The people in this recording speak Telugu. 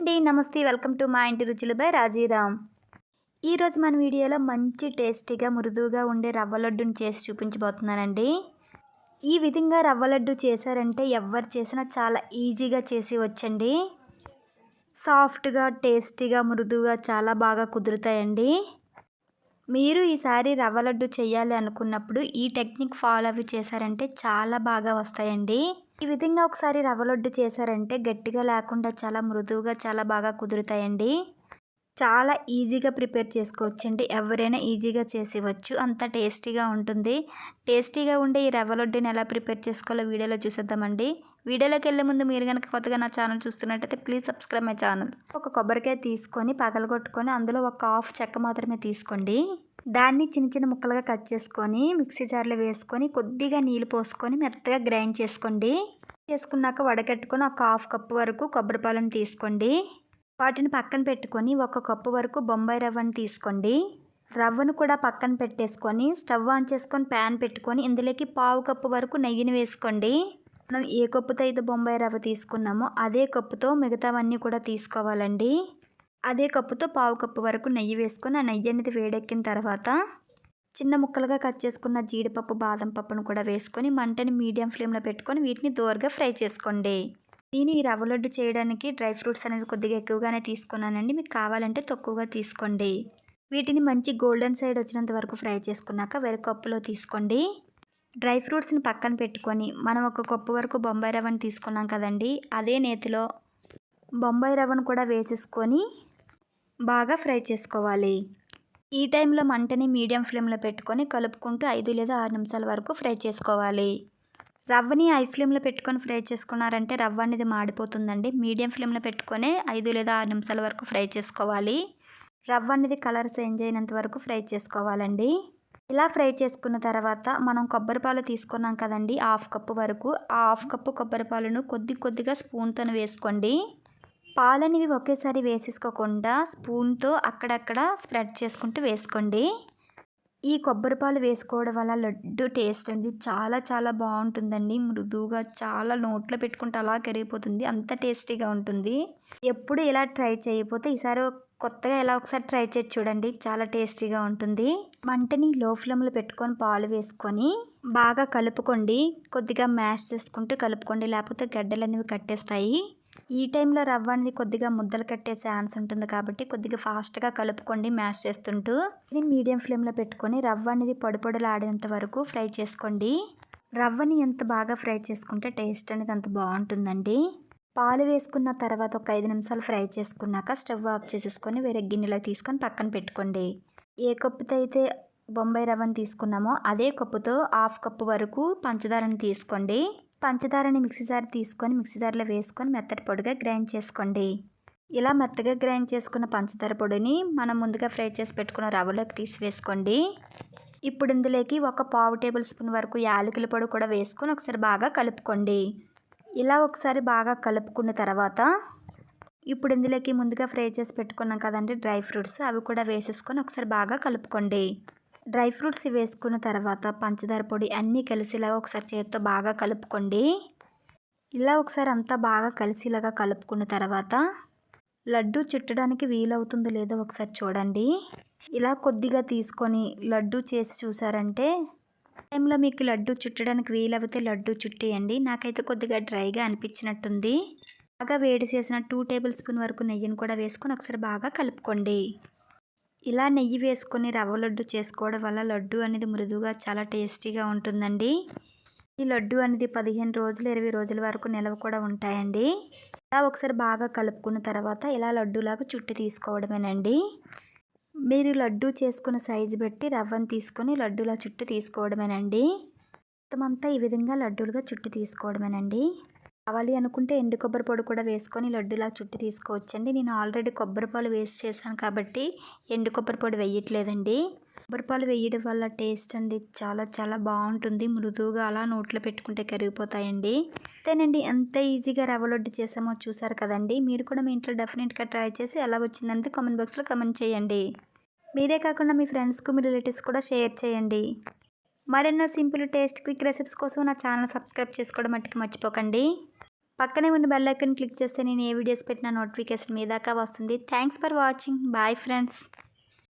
అండి నమస్తే. వెల్కమ్ టు మా ఇంటి రుచులు బై రాజీరామ్. ఈరోజు మన వీడియోలో మంచి టేస్టీగా మృదువుగా ఉండే రవ్వ లడ్డుని చేసి చూపించబోతున్నానండి. ఈ విధంగా రవ్వ లడ్డు చేశారంటే ఎవరు చేసినా చాలా ఈజీగా చేసి వచ్చండి. సాఫ్ట్గా టేస్టీగా మృదువుగా చాలా బాగా కుదురుతాయండి. మీరు ఈసారి రవ్వ లడ్డు చేయాలి అనుకున్నప్పుడు ఈ టెక్నిక్ ఫాలో అవి చేశారంటే చాలా బాగా వస్తాయండి. ఈ విధంగా ఒకసారి రవ్వ లడ్డు చేశారంటే గట్టిగా లేకుండా చాలా మృదువుగా చాలా బాగా కుదురుతాయండి. చాలా ఈజీగా ప్రిపేర్ చేసుకోవచ్చండి. ఎవరైనా ఈజీగా చేసేవచ్చు. అంత టేస్టీగా ఉంటుంది. టేస్టీగా ఉండే ఈ రవ్వ లడ్డుని ఎలా ప్రిపేర్ చేసుకోవాలో వీడియోలో చూసేద్దామండి. వీడియోలోకి వెళ్ళే ముందు మీరు కనుక కొత్తగా నా ఛానల్ చూస్తున్నట్టయితే ప్లీజ్ సబ్స్క్రైబ్ మై ఛానల్. ఒక కొబ్బరికాయ తీసుకొని పగలగొట్టుకొని అందులో ఒక హాఫ్ చెక్క మాత్రమే తీసుకోండి. దాన్ని చిన్న చిన్న ముక్కలుగా కట్ చేసుకొని మిక్సీ జార్లో వేసుకొని కొద్దిగా నీళ్ళు పోసుకొని మెత్తగా గ్రైండ్ చేసుకోండి. చేసుకున్నాక వడకట్టుకొని ఒక హాఫ్ కప్పు వరకు కొబ్బరి పాలను తీసుకోండి. వాటిని పక్కన పెట్టుకొని ఒక కప్పు వరకు బొంబాయి రవ్వను తీసుకోండి. రవ్వను కూడా పక్కన పెట్టేసుకొని స్టవ్ ఆన్ చేసుకొని ప్యాన్ పెట్టుకొని ఇందులోకి పావు కప్పు వరకు నెయ్యిని వేసుకోండి. మనం ఏ కప్పుతో అయితే బొంబాయి రవ్వ తీసుకున్నామో అదే కప్పుతో మిగతావన్నీ కూడా తీసుకోవాలండి. అదే కప్పుతో పావు కప్పు వరకు నెయ్యి వేసుకొని ఆ నెయ్యి అనేది వేడెక్కిన తర్వాత చిన్న ముక్కలుగా కట్ చేసుకున్న జీడిపప్పు బాదం పప్పును కూడా వేసుకొని మంటని మీడియం ఫ్లేమ్లో పెట్టుకొని వీటిని దోరగా ఫ్రై చేసుకోండి. నేను ఈ రవ్వ లడ్డు చేయడానికి డ్రై ఫ్రూట్స్ అనేది కొద్దిగా ఎక్కువగానే తీసుకున్నానండి. మీకు కావాలంటే తక్కువగా తీసుకోండి. వీటిని మంచి గోల్డెన్ సైడ్ వచ్చినంత వరకు ఫ్రై చేసుకున్నాక వేరే కప్పులో తీసుకోండి. డ్రై ఫ్రూట్స్ని పక్కన పెట్టుకొని మనం ఒక కప్పు వరకు బొంబాయి రవ్వను తీసుకున్నాం కదండి. అదే నేతిలో బొంబాయి రవ్వను కూడా వేసేసుకొని బాగా ఫ్రై చేసుకోవాలి. ఈ టైంలో మంటని మీడియం ఫ్లేమ్లో పెట్టుకొని కలుపుకుంటూ ఐదు లేదా ఆరు నిమిషాల వరకు ఫ్రై చేసుకోవాలి. రవ్వని హై ఫ్లేమ్లో పెట్టుకొని ఫ్రై చేసుకున్నారంటే రవ్వ అనేది మాడిపోతుందండి. మీడియం ఫ్లేమ్లో పెట్టుకొని ఐదు లేదా ఆరు నిమిషాల వరకు ఫ్రై చేసుకోవాలి. రవ్వ అనేది కలర్ చేంజ్ అయినంత వరకు ఫ్రై చేసుకోవాలండి. ఇలా ఫ్రై చేసుకున్న తర్వాత మనం కొబ్బరి పాలు తీసుకున్నాం కదండి హాఫ్ కప్పు వరకు. ఆ హాఫ్ కప్పు కొబ్బరి పాలను కొద్ది కొద్దిగా స్పూన్తో వేసుకోండి. పాలనివి ఒకేసారి వేసేసుకోకుండా స్పూన్తో అక్కడక్కడ స్ప్రెడ్ చేసుకుంటూ వేసుకోండి. ఈ కొబ్బరి పాలు వేసుకోవడం వల్ల లడ్డు టేస్ట్ అనేది చాలా చాలా బాగుంటుందండి. మృదువుగా చాలా నోట్లో పెట్టుకుంటే అలా కరిగిపోతుంది. అంత టేస్టీగా ఉంటుంది. ఎప్పుడు ఇలా ట్రై చేయకపోతే ఈసారి కొత్తగా ఎలా ఒకసారి ట్రై చేసి చూడండి. చాలా టేస్టీగా ఉంటుంది. మంటని లో ఫ్లేమ్లో పెట్టుకొని పాలు వేసుకొని బాగా కలుపుకోండి. కొద్దిగా మ్యాష్ చేసుకుంటూ కలుపుకోండి. లేకపోతే గడ్డలు అనేవి కట్టేస్తాయి. ఈ టైంలో రవ్వ అనేది కొద్దిగా ముద్దలు కట్టే ఛాన్స్ ఉంటుంది కాబట్టి కొద్దిగా ఫాస్ట్గా కలుపుకోండి మ్యాష్ చేస్తుంటూ. ఇది మీడియం ఫ్లేమ్లో పెట్టుకొని రవ్వ అనేది పొడి పొడలాడేంత వరకు ఫ్రై చేసుకోండి. రవ్వని ఎంత బాగా ఫ్రై చేసుకుంటే టేస్ట్ అనేది అంత బాగుంటుందండి. పాలు వేసుకున్న తర్వాత ఒక ఐదు నిమిషాలు ఫ్రై చేసుకున్నాక స్టవ్ ఆఫ్ చేసేసుకొని వేరే గిన్నెలో తీసుకొని పక్కన పెట్టుకోండి. ఏ కప్పుతో అయితే బొంబాయి రవ్వని తీసుకున్నామో అదే కప్పుతో హాఫ్ కప్పు వరకు పంచదారని తీసుకోండి. పంచదారని మిక్సీ జార్ తీసుకొని మిక్సీ జార్లో వేసుకొని మెత్తటి పొడిగా గ్రైండ్ చేసుకోండి. ఇలా మెత్తగా గ్రైండ్ చేసుకున్న పంచదార పొడిని మనం ముందుగా ఫ్రై చేసి పెట్టుకున్న రవ్వలోకి తీసి వేసుకోండి. ఇప్పుడు ఇందులోకి ఒక పావు టేబుల్ స్పూన్ వరకు యాలకుల పొడి కూడా వేసుకొని ఒకసారి బాగా కలుపుకోండి. ఇలా ఒకసారి బాగా కలుపుకున్న తర్వాత ఇప్పుడు ఇందులోకి ముందుగా ఫ్రై చేసి పెట్టుకున్నాం కదండి డ్రై ఫ్రూట్స్ అవి కూడా వేసేసుకొని ఒకసారి బాగా కలుపుకోండి. డ్రై ఫ్రూట్స్ వేసుకున్న తర్వాత పంచదార పొడి అన్నీ కలిసిలాగా ఒకసారి చేతితో బాగా కలుపుకోండి. ఇలా ఒకసారి అంతా బాగా కలిసిలాగా కలుపుకున్న తర్వాత లడ్డు చుట్టడానికి వీలవుతుందో లేదో ఒకసారి చూడండి. ఇలా కొద్దిగా తీసుకొని లడ్డు చేసి చూసారంటే టైంలో మీకు లడ్డు చుట్టడానికి వీలవుతే లడ్డు చుట్టేయండి. నాకైతే కొద్దిగా డ్రైగా అనిపించినట్టుంది. బాగా వేడి చేసిన టూ టేబుల్ స్పూన్ వరకు నెయ్యిని కూడా వేసుకొని ఒకసారి బాగా కలుపుకోండి. ఇలా నెయ్యి వేసుకొని రవ్వ లడ్డు చేసుకోవడం వల్ల లడ్డు అనేది మృదువుగా చాలా టేస్టీగా ఉంటుందండి. ఈ లడ్డు అనేది పదిహేను రోజులు ఇరవై రోజుల వరకు నిల్వ కూడా ఉంటాయండి. ఇలా ఒకసారి బాగా కలుపుకున్న తర్వాత ఇలా లడ్డూలాగా చుట్టి తీసుకోవడమేనండి. మీరు లడ్డు చేసుకున్న సైజు బట్టి రవ్వను తీసుకొని లడ్డూలా చుట్టు తీసుకోవడమేనండి. మొత్తం అంతా ఈ విధంగా లడ్డూలుగా చుట్టి తీసుకోవడమేనండి. కావాలి అనుకుంటే ఎండు కొబ్బరి పొడి కూడా వేసుకొని లడ్డులా చుట్టి తీసుకోవచ్చండి. నేను ఆల్రెడీ కొబ్బరి పాలు వేస్ట్ చేశాను కాబట్టి ఎండు కొబ్బరి పొడి వేయట్లేదండి. కొబ్బరి పాలు వేయడం వల్ల టేస్ట్ అండి చాలా చాలా బాగుంటుంది. మృదువుగా అలా నోట్లో పెట్టుకుంటే కరిగిపోతాయండి. అంతేనండి ఎంత ఈజీగా రవ్వ లడ్డు చేసామో చూసారు కదండి. మీరు కూడా మీ ఇంట్లో డెఫినెట్గా ట్రై చేసి ఎలా వచ్చిందంటే కామెంట్ బాక్స్లో కమెంట్ చేయండి. మీరే కాకుండా మీ ఫ్రెండ్స్కు మీ రిలేటివ్స్ కూడా షేర్ చేయండి. మరెన్నో సింపుల్ టేస్ట్ క్విక్ రెసిపీస్ కోసం నా ఛానల్ సబ్స్క్రైబ్ చేసుకోవడం మట్టుకు మర్చిపోకండి. పక్కనే ఉన్న బెల్ ఐకన్ క్లిక్ చేస్తే నేను ఏ వీడియోస్ పెట్టినా నోటిఫికేషన్ మీ దాకా వస్తుంది. Thanks for watching bye friends